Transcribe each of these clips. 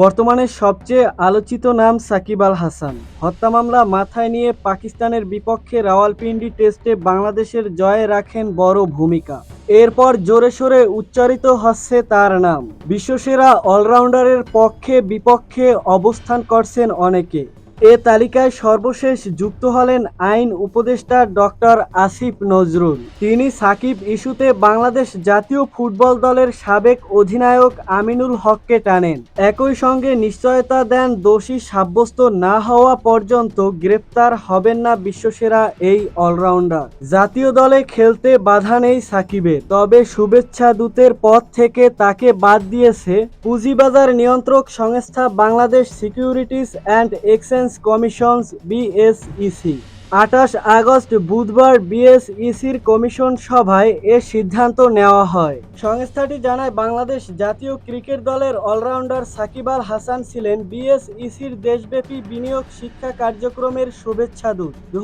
বর্তমানে সবচেয়ে আলোচিত নাম সাকিব আল হাসান। হত্যা মামলা মাথায় নিয়ে পাকিস্তানের বিপক্ষে রাওয়ালপিন্ডি টেস্টে বাংলাদেশের জয়ে রাখেন বড় ভূমিকা। এরপর জোরে সোরে উচ্চারিত হচ্ছে তার নাম। বিশ্বসেরা অলরাউন্ডারের পক্ষে বিপক্ষে অবস্থান করছেন অনেকে। এ তালিকায় সর্বশেষ যুক্ত হলেন আইন উপদেষ্টা ডক্টর আসিফ নজরুল। তিনি সাকিব ইস্যুতে বাংলাদেশ জাতীয় ফুটবল দলের সাবেক অধিনায়ক আমিনুল হককে টানেন। একই সঙ্গে নিশ্চয়তা দেন দোষী সাব্যস্ত না হওয়া পর্যন্ত গ্রেপ্তার হবেন না বিশ্বসেরা এই অলরাউন্ডার। জাতীয় দলে খেলতে বাধা নেই সাকিবের, তবে শুভেচ্ছা দূতের পদ থেকে তাকে বাদ দিয়েছে পুঁজিবাজার নিয়ন্ত্রক সংস্থা Bangladesh securities and exchange commissions BSEC আঠাশ আগস্ট বুধবার বিএসইসির কমিশন সভায় এ সিদ্ধান্ত নেওয়া হয়। সংস্থাটি জানায়, বাংলাদেশ জাতীয় ক্রিকেট দলের অলরাউন্ডার সাকিব আল হাসান ছিলেন বিএসইসির দেশব্যাপী বিনিয়োগ শিক্ষা কার্যক্রমের শুভেচ্ছাদূত দু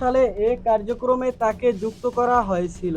সালে এ কার্যক্রমে তাকে যুক্ত করা হয়েছিল।